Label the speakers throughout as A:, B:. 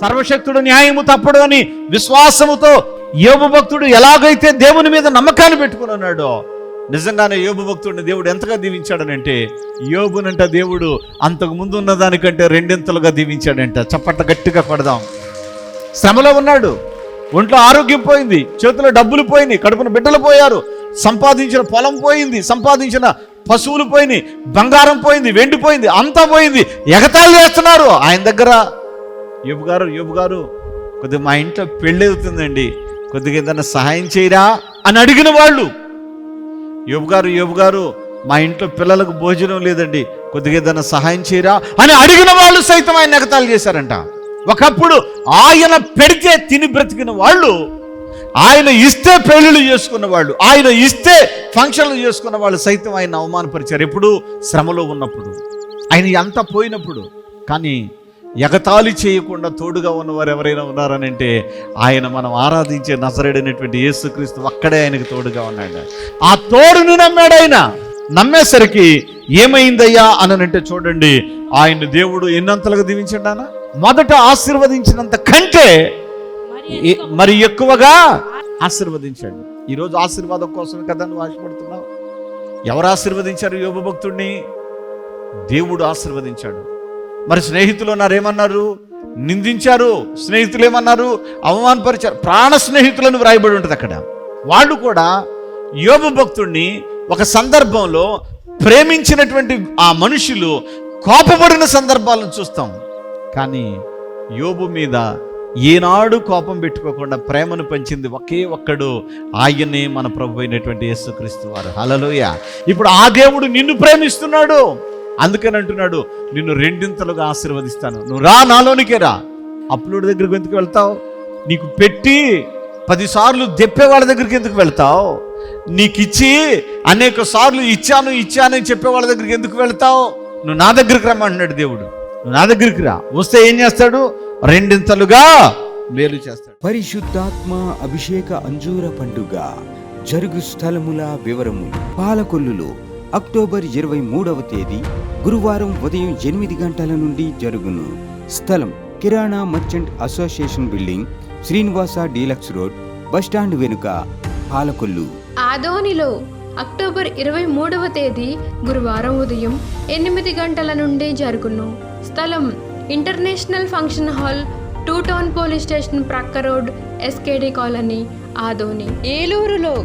A: సర్వశక్తుడు న్యాయము తప్పడు అని విశ్వాసముతో యోబు భక్తుడు ఎలాగైతే దేవుని మీద నమ్మకాన్ని పెట్టుకుని ఉన్నాడో నిజంగానే యోబు భక్తుడిని దేవుడు ఎంతగా దీవించాడనంటే యోబునంట దేవుడు అంతకు ముందు ఉన్న దానికంటే రెండింతలుగా దీవించాడంట. చప్పట్ల గట్టిగా కొడదాం. శ్రమలో ఉన్నాడు. ఒంట్లో ఆరోగ్యం పోయింది. చేతిలో డబ్బులు పోయినాయి. కడుపున బిడ్డలు పోయారు. సంపాదించిన పొలం పోయింది. సంపాదించిన పశువులు పోయినాయి. బంగారం పోయింది. వెండిపోయింది అంతా పోయింది. ఎగతాళి చేస్తున్నారు. ఆయన దగ్గర యోబు గారు యోబు గారు కొద్దిగా మా ఇంట్లో పెళ్ళి అవుతుందండి. కొద్దిగా ఏదైనా సహాయం చేయరా అని అడిగిన వాళ్ళు. యోబు గారు యోబు గారు మా ఇంట్లో పిల్లలకు భోజనం లేదండి. కొద్దిగా ఏదైనా సహాయం చేయరా అని అడిగిన వాళ్ళు సైతం ఆయన ఎగతాలు చేశారంట. ఒకప్పుడు ఆయన పెడితే తిని బ్రతికిన వాళ్ళు ఆయన ఇస్తే పెళ్ళిళ్ళు చేసుకున్న వాళ్ళు ఆయన ఇస్తే ఫంక్షన్లు చేసుకున్న వాళ్ళు సైతం ఆయన అవమానపరిచారు. ఎప్పుడు శ్రమలో ఉన్నప్పుడు. ఆయన ఎంత పోయినప్పుడు. కానీ ఎగతాళి చేయకుండా తోడుగా ఉన్నవారు ఎవరైనా ఉన్నారని అంటే ఆయన మనం ఆరాధించే నజరేడైనటువంటి యేసుక్రీస్తు ఒక్కడే ఆయనకు తోడుగా ఉన్నాడు. ఆ తోడును నమ్మాడు ఆయన. నమ్మేసరికి ఏమైందయ్యా అని అంటే చూడండి ఆయన దేవుడు ఎన్నంతలుగా దీవించండి మొదట ఆశీర్వదించినంత కంటే మరి ఎక్కువగా ఆశీర్వదించాడు. ఈరోజు ఆశీర్వాదం కోసం కదా నువ్వు ఆశపడుతున్నావు? ఎవరు ఆశీర్వదించారు యోగ భక్తుడిని దేవుడు ఆశీర్వదించాడు. మరి స్నేహితులు ఉన్నారేమన్నారు? నిందించారు. స్నేహితులు ఏమన్నారు అవమానపరిచారు. ప్రాణ స్నేహితులను వ్రాయబడి ఉంటుంది అక్కడ. వాళ్ళు కూడా యోగ భక్తుడిని ఒక సందర్భంలో ప్రేమించినటువంటి ఆ మనుషులు కోపపడిన సందర్భాలను చూస్తాం. కానీ యోబు మీద ఏనాడు కోపం పెట్టుకోకుండా ప్రేమను పంచింది ఒకే ఒక్కడు ఆయనే మన ప్రభు అయినటువంటి యేసుక్రీస్తు వారు. హలలోయ ఇప్పుడు ఆ దేవుడు నిన్ను ప్రేమిస్తున్నాడు. అందుకని అంటున్నాడు నిన్ను రెండింతలుగా ఆశీర్వదిస్తాను. నువ్వు రా నాలోనికే రా. అప్లోడ్ దగ్గరికి ఎందుకు వెళ్తావు? నీకు పెట్టి పదిసార్లు దెప్పే వాళ్ళ దగ్గరికి ఎందుకు వెళ్తావు? నీకు ఇచ్చి అనేక సార్లు ఇచ్చాను ఇచ్చాను అని చెప్పే వాళ్ళ దగ్గరికి ఎందుకు వెళ్తావు? నువ్వు నా దగ్గరికి రమ్మంటున్నాడు దేవుడు. నువ్వు నా దగ్గరికి రా. వస్తే ఏం చేస్తాడు? రెండింతలుగా మేలు చేస్తాడు.
B: పరిశుద్ధాత్మ అభిషేక అంజూర పండుగ జరుగు స్థలముల వివరము పాలకొల్లులో అక్టోబర్ ఇరవై మూడవ తేదీ గురువారం ఉదయం ఎనిమిది గంటల నుండి జరుగును. స్థలం kirana merchant association building Srinivasa deluxe road bus stand వెనుక పాలకొల్లు.
C: ఆదోనిలో అక్టోబర్ ఇరవై మూడవ తేదీ గురువారం ఉదయం ఎనిమిది గంటల నుండి జరుగును. స్థలం international function hall two town police station ప్రక్క రోడ్ ఎస్కేడి కాలనీ ఆదోని. ఏలూరులో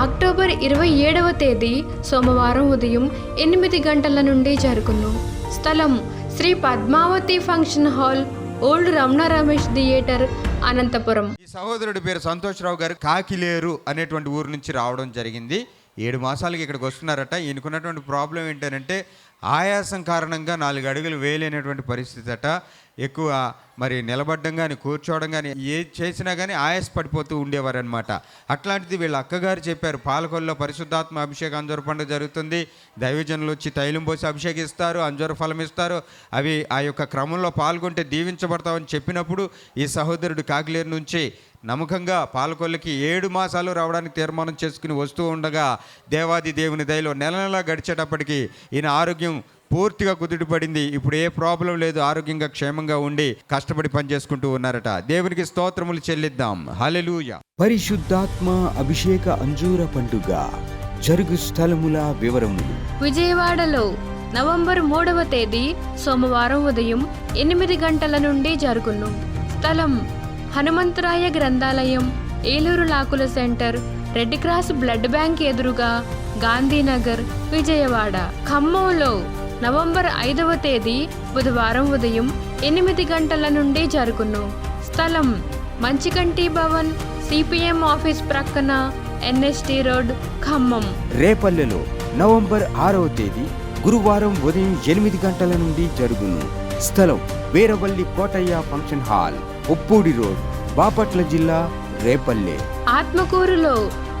C: అక్టోబర్ ఇరవై ఏడవ తేదీ సోమవారం ఉదయం ఎనిమిది గంటల నుండి జరుగును. స్థలం Shri Padmavathi function hall old Ramana Ramesh theatre Anantapuram.
D: ఈ సహోదరుడి పేరు సంతోష్రావు గారు కాకిలేరు అనేటువంటి ఊరు నుంచి రావడం జరిగింది. ఏడు మాసాలకి ఇక్కడికి వస్తున్నారట. ఈయనకున్నటువంటి ప్రాబ్లం ఏంటంటే ఆయాసం కారణంగా నాలుగు అడుగులు వేయలేనటువంటి పరిస్థితి అట. ఎక్కువ మరి నిలబడడం కానీ కూర్చోవడం కానీ ఏ చేసినా కానీ ఆయాస పడిపోతూ ఉండేవారనమాట అట్లాంటిది వీళ్ళ అక్కగారు చెప్పారు. పాలకొల్లో పరిశుద్ధాత్మ అభిషేక అంజూర పండుగ జరుగుతుంది. దైవజనులు వచ్చి తైలం పోసి అభిషేకిస్తారు అంజూర ఫలం ఇస్తారు. అవి ఆ యొక్క క్రమంలో పాల్గొంటే దీవించబడతామని చెప్పినప్పుడు ఈ సహోదరుడు కాకిలేరు నుంచి నమ్మకంగా పాలకొల్లకి ఏడు మాసాలు రావడానికి తీర్మానం చేసుకుని వస్తూ ఉండగా దేవాది దేవుని దయలో నెల నెలా గడిచేటప్పటికి ఈయన ఆరోగ్యం పూర్తిగా కుదుటపడింది. ఇప్పుడు ఏ ప్రాబ్లం లేదు ఆరోగ్యంగా క్షేమంగా ఉండి కష్టపడి పనిచేసుకుంటూ ఉన్నారట. దేవునికి స్తోత్రములు చెల్లిద్దాం. హల్లెలూయా.
B: పరిశుద్ధాత్మ అభిషేక అంజూర పండుగ జరుగు స్థలముల వివరములు.
C: విజయవాడలో నవంబర్ మూడవ తేదీ సోమవారం ఉదయం ఎనిమిది గంటల నుండి జరుగును. స్థలం హనుమంతరాయ గ్రంథాలయం Eluru లాకుల centre red cross blood bank ఎదురుగా గాంధీనగర్ విజయవాడ. ఖమ్మంలో నవంబర్ ఐదవ తేదీ బుధవారం ఉదయం ఎనిమిది గంటల నుండి జరుగును. స్థలం మంచికంటి భవన్ సిపిఎం ఆఫీస్ ప్రక్కన ఎన్ఎస్టి రోడ్ ఖమ్మం.
B: రేపల్లెలో నవంబర్ ఆరవ తేదీ గురువారం ఉదయం ఎనిమిది గంటల నుండి జరుగును. స్థలం Veeravalli Kotaiah function hall Uppudi road Bapatla జిల్లా రేపల్లె.
C: ఆత్మకూరులో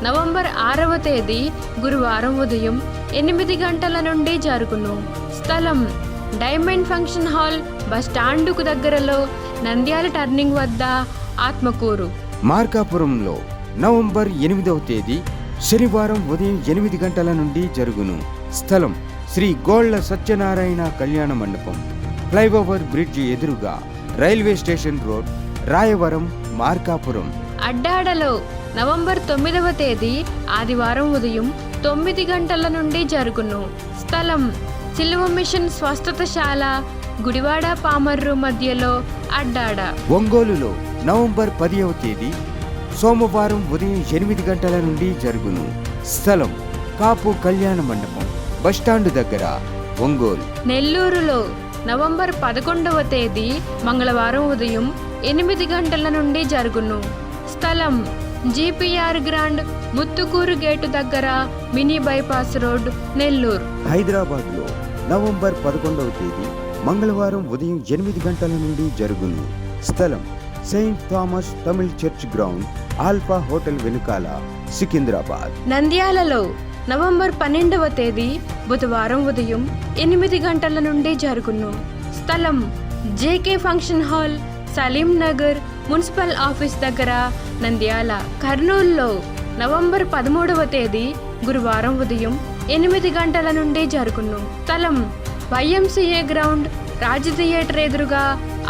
C: నవంబర్ ఆరవ తేదీ గురువారం ఉదయం ఎనిమిది గంటల నుండి జరుగును. స్థలం డైమండ్ ఫంక్షన్ హాల్ బస్ స్టాండుకు దగ్గరలో నంద్యాల టర్నింగ్ వద్ద ఆత్మకూరు.
B: మార్కాపురంలో నవంబర్ ఎనిమిదవ తేదీ శనివారం ఉదయం ఎనిమిది గంటల నుండి జరుగును. స్థలం శ్రీ గోళ్ళ సత్యనారాయణ కళ్యాణ మండపం. ఫ్లైఓవర్ బ్రిడ్జ్ ఎదురుగా railway station road Rayavaram Markapuram.
C: అడ్డాడలో November తొమ్మిదవ తేదీ ఆదివారం ఉదయం తొమ్మిది గంటల నుండి జరుగును. స్థలం సిలువ మిషన్ స్వస్థతశాల గుడివాడ పామర్రు మధ్యలో అడ్డాడ.
B: ఒంగోలులో నవంబర్ పదివ తేదీ సోమవారం ఉదయం ఎనిమిది గంటల నుండి జరుగును. స్థలం కాపు కళ్యాణ మండపం బస్టాండు దగ్గర ఒంగోలు.
C: నెల్లూరులో నవంబర్ పదకొండవ తేదీ మంగళవారం ఉదయం ఎనిమిది గంటల నుండి జరుగును. స్థలం జీపీఆర్ గ్రాండ్ ముత్తుకూరు గేటు దగ్గర మినీ బైపాస్ రోడ్ నెల్లూరు.
B: హైదరాబాద్లో నవంబర్ పదకొండవ తేదీ మంగళవారం ఉదయం ఎనిమిది గంటల నుండి జరుగును. స్థలం saint Thomas Tamil church ground alpha hotel వెనుకాల సికింద్రాబాద్.
C: నంద్యాలలో నవంబర్ పన్నెండవ తేదీ బుధవారం ఉదయం ఎనిమిది గంటల నుండి జరుగును. స్థలం JK function hall Salim Nagar municipal office దగ్గర నంద్యాల కర్నూలులో నవంబర్ పదమూడవ తేదీ గురువారం ఉదయం ఎనిమిది గంటల నుండి జరుగును. స్థలం వైఎంసీఏ గ్రౌండ్ రాజ్ థియేటర్ ఎదురుగా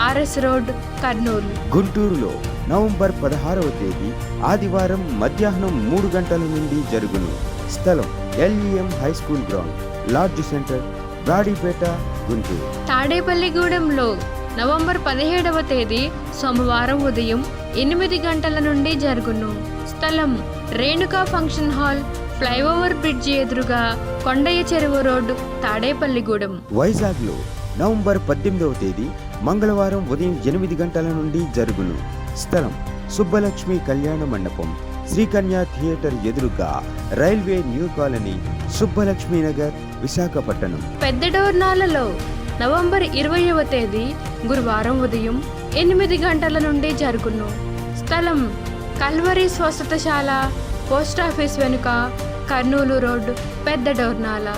C: ఆర్ఎస్ రోడ్ కర్నూలు.
B: గుంటూరులో నవంబర్ పదహారవ తేదీ ఆదివారం మధ్యాహ్నం మూడు గంటల నుండి జరుగును. స్థలం LEM high school ground lodge centre Brodipet Guntur.
C: తాడేపల్లిగూడెంలో November పదిహేడవ తేదీ సోమవారం ఉదయం ఎనిమిది గంటల నుండి జరుగును. స్థలం Renuka function hall flyover bridge ఎదురుగా కొండయ్య చెరువు రోడ్డు తాడేపల్లిగూడెం.
B: వైజాగ్లో నవంబర్ పద్దెనిమిదవ తేదీ మంగళవారం ఉదయం ఎనిమిది గంటల నుండి జరుగును. స్థలం సుబ్బలక్ష్మి కళ్యాణ మండపం శ్రీకన్య థియేటర్ ఎదురుగా railway new colony Subbalakshmi Nagar Visakhapatnam
C: పెద్దడోర్నాలలో November ఇరవైవ తేదీ గురువారం ఉదయం ఎనిమిది గంటల నుండి జరుగును. స్థలం కల్వరి స్వస్థతశాల పోస్టాఫీస్ వెనుక కర్నూలు రోడ్ పెద్ద డోర్నాల.